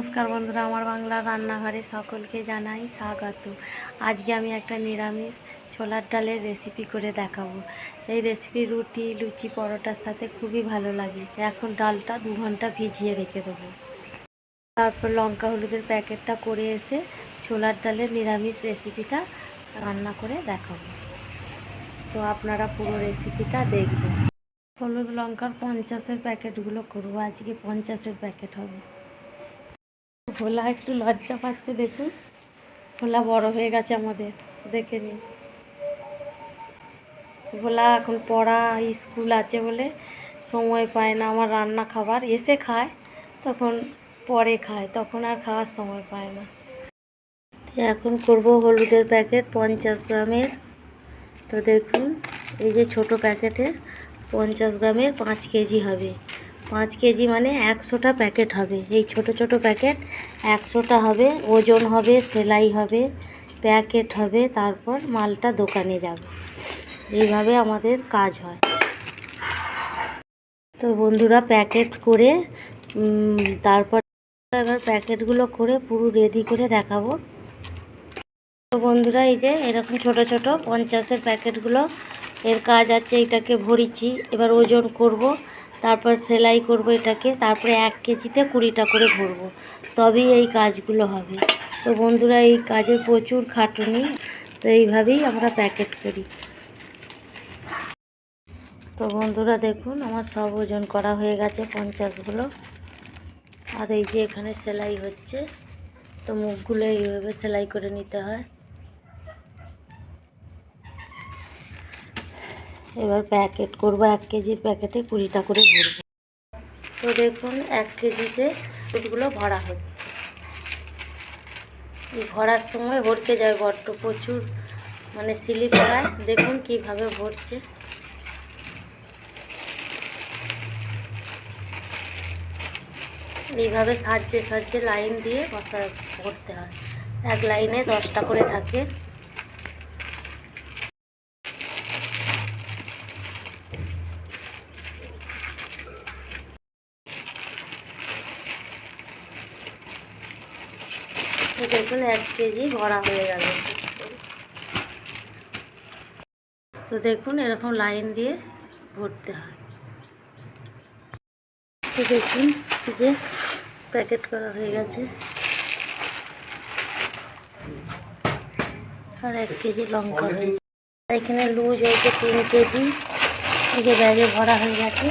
নমস্কার বন্ধুরা, আমার বাংলার রান্নাঘরে সকলকে জানাই স্বাগত। আজকে আমি একটা নিরামিষ ছোলার ডালের রেসিপি করে দেখাবো। এই রেসিপি রুটি, লুচি, পরোটার সাথে খুবই ভালো লাগে। এখন ডালটা দু ঘণ্টা ভিজিয়ে রেখে দেবো। তারপর লঙ্কা হলুদের প্যাকেটটা করে এসে ছোলার ডালের নিরামিষ রেসিপিটা রান্না করে দেখাবো। তো আপনারা পুরো রেসিপিটা দেখবেন। হলুদ লঙ্কার পঞ্চাশের প্যাকেটগুলো করব। আজকে পঞ্চাশের প্যাকেট হবে। ভোলা একটু লজ্জা পাচ্ছে দেখুন। ভোলা বড় হয়ে গেছে আমাদের, দেখে নিন। ভোলা এখন পড়া, স্কুল আছে বলে সময় পায় না, আমার রান্না খাবার এসে খায়, তখন পরে খায়, তখন আর খাওয়ার সময় পায় না। এখন করব হলুদের প্যাকেট পঞ্চাশ গ্রামের। তো দেখুন, এই যে ছোট প্যাকেটে পঞ্চাশ গ্রামের পাঁচ কেজি হবে। পাঁচ কেজি মানে একশোটা প্যাকেট হবে। এই ছোট ছোট প্যাকেট একশোটা হবে, ওজন হবে, সেলাই হবে, প্যাকেট হবে, তারপর মালটা দোকানে যাবে। এইভাবে আমাদের কাজ হয়। তো বন্ধুরা প্যাকেট করে তারপর এবার প্যাকেটগুলো করে পুরো রেডি করে দেখাবো। তো বন্ধুরা এই যে এরকম ছোট ছোট পঞ্চাশের প্যাকেটগুলো, এর কাজ আছে, এটাকে ভরিছি এবার ওজন করব। তারপর সেলাই করব এটাকে, তারপরে এক কেজিতে কুড়িটা করে ভরবো। তবেই এই কাজগুলো হবে। তো বন্ধুরা, এই কাজে প্রচুর খাটুনি, তো এইভাবেই আমরা প্যাকেট করি। তো বন্ধুরা, দেখুন, আমার সব ওজন করা হয়ে গেছে পঞ্চাশগুলো। আর এই যে এখানে সেলাই হচ্ছে, তো মুখগুলো এইভাবে সেলাই করে নিতে হয়। এবার প্যাকেট করব, এক কেজির প্যাকেটে কুড়িটা করে ভরবো। তো দেখুন, এক কেজিতে দুধগুলো ভরা হচ্ছে। ভরার সময় ভরকে যায় বড্ড প্রচুর মানে স্লিপ হয়। দেখুন কীভাবে ভরছে। এইভাবে সাজছে সাজছে লাইন দিয়ে বসা করতে হয়। এক লাইনে দশটা করে থাকে। দেখুন, এক কেজি ভরা হয়ে গেল। তো দেখুন, এরকম লাইন দিয়ে ভরতে হয়। তো দেখুন যে প্যাকেট করা হয়ে গেছে। আর এক কেজি লঙ্কা হয়েছে এখানে লুজ হয়েছে তিন কেজি। এই যে ব্যাগে ভরা হয়ে গেছে।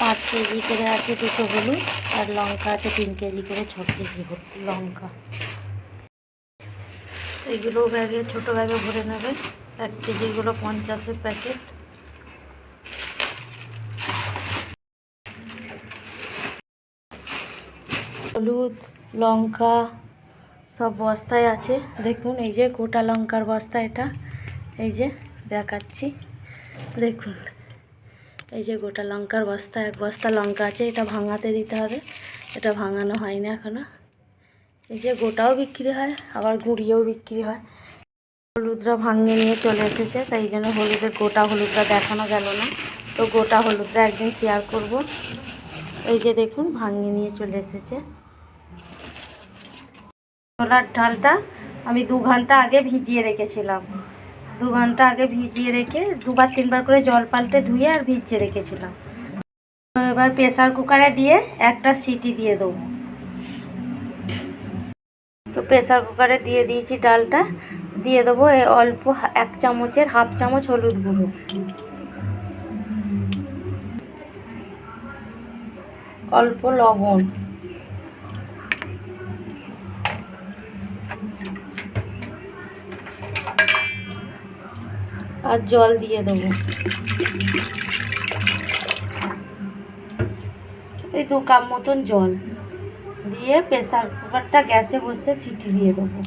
পাঁচ কেজি করে আছে দুটো হলুদ। আর লঙ্কা আছে তিন কেজি করে ছ কেজি লঙ্কা। এইগুলো ব্যাগে, ছোট ব্যাগে ভরে নেবে। এক কেজিগুলো পঞ্চাশের প্যাকেট। হলুদ, লঙ্কা সব বস্তায় আছে। দেখুন, এই যে গোটা লঙ্কার বস্তা এটা। এই যে দেখাচ্ছি। দেখুন। এই যে গোটা লঙ্কার বস্তা, এক বস্তা লঙ্কা আছে, এটা ভাঙাতে দিতে হবে। এটা ভাঙানো হয় না এখনও। এই যে গোটাও বিক্রি হয়, আবার গুঁড়িয়েও বিক্রি হয়। হলুদরা ভাঙিয়ে নিয়ে চলে এসেছে, তাই জন্য হলুদের গোটা হলুদটা দেখানো গেল না। তো গোটা হলুদরা একদিন শেয়ার করব। এই যে দেখুন ভাঙিয়ে নিয়ে চলে এসেছে। ছোলার ডালটা আমি দু ঘণ্টা আগে ভিজিয়ে রেখেছিলাম। দু ঘণ্টা আগে ভিজিয়ে রেখে দুবার তিনবার করে জল পাল্টে ধুয়ে আর ভিজিয়ে রেখেছিলাম। এবার প্রেসার কুকারে দিয়ে একটা সিটি দিয়ে দেবো। তো প্রেসার কুকারে দিয়ে দিয়েছি ডালটা। দিয়ে দেবো অল্প এক চামচের হাফ চামচ হলুদ গুঁড়ো। অল্প লবণ। আর জল দিয়ে দেবো। এই দু কাপ মতন জল দিয়ে প্রেসার কুকারটা গ্যাসে বসে সিটি দিয়ে দেবো।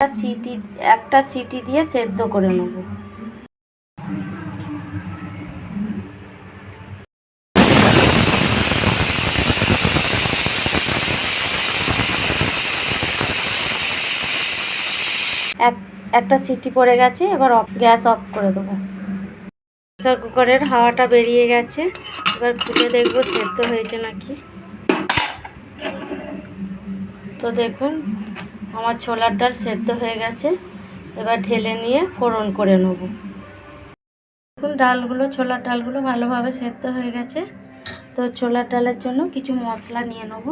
সিটি, একটা সিটি দিয়ে সেদ্ধ করে নেব এক একটা সিটি পড়ে গেছে, এবার অফ, গ্যাস অফ করে দেবো। প্রেসার কুকারের হাওয়াটা বেরিয়ে গেছে, এবার খুলে দেখব সেদ্ধ হয়েছে নাকি। তো দেখুন, আমার ছোলার ডাল সেদ্ধ হয়ে গেছে, এবার ঢেলে নিয়ে ফোড়ন করে নেব। দেখুন, ডালগুলো, ছোলার ডালগুলো ভালোভাবে সেদ্ধ হয়ে গেছে। তো ছোলার ডালের জন্য কিছু মশলা নিয়ে নেব,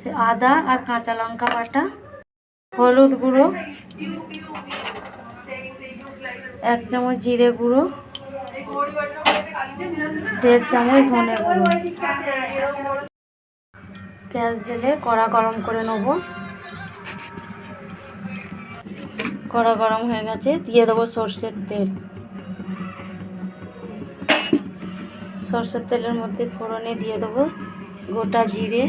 সে আদা আর কাঁচা লঙ্কা বাটা। হলুদ গুঁড়ো, এক চামচ জিরে গুঁড়ো, দেড় চামচ ধনে গুঁড়ো। গ্যাস জেলে কড়া গরম করে নেব। কড়া গরম হয়ে গেছে, দিয়ে দেবো সর্ষের তেল। সর্ষের তেলের মধ্যে ফোড়নে দিয়ে দেবো গোটা জিরে।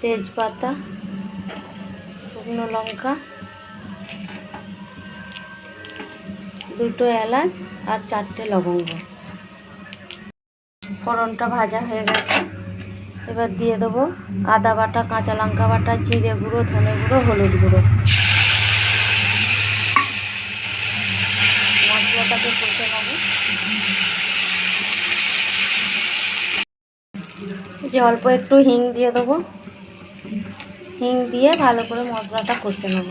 তেজপাতা, শুকনো লঙ্কা, দুটো এলাচ আর চারটে লবঙ্গ। ফোড়নটা ভাজা হয়ে গেছে। এবার দিয়ে দেবো আদা বাটা, কাঁচা লঙ্কা বাটা, জিরে গুঁড়ো, ধনে গুঁড়ো, হলুদ গুঁড়ো। মশলাটাকে কষে নেব। যে অল্প একটু হিং দিয়ে দেবো। হিং দিয়ে ভালো করে মশলাটা কষে নেব।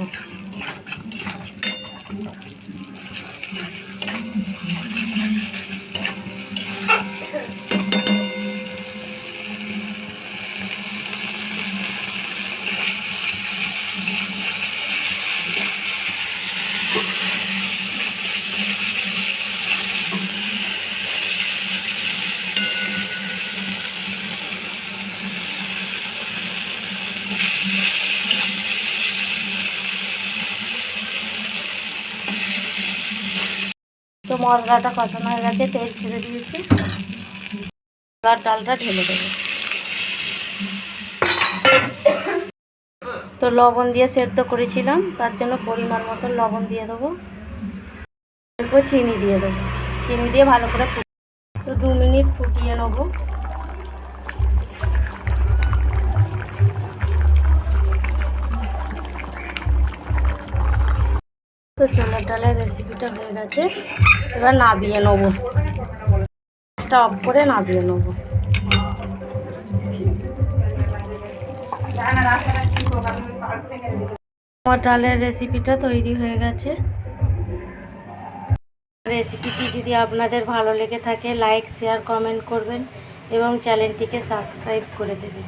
মশলাটা কষানো হয়ে গেছে, তেল ছেড়ে দিয়েছি। আর ডালটা ঢেলে দেবো। তো লবণ দিয়ে সেদ্ধ করেছিলাম, তার জন্য পরিমাণ মতো লবণ দিয়ে দেবো। এরপর চিনি দিয়ে দেবো। চিনি দিয়ে ভালো করে তো দু মিনিট ফুটিয়ে নেব। তো ছোলার ডালের রেসিপিটা হয়ে গেছে। এবার নাবিয়ে নেব। গ্যাসটা অফ করে নাবিয়ে নেব। আমার ডালের রেসিপিটা তৈরি হয়ে গেছে। রেসিপিটি যদি আপনাদের ভালো লেগে থাকে লাইক শেয়ার কমেন্ট করবেন এবং চ্যানেলটিকে সাবস্ক্রাইব করে দেবেন।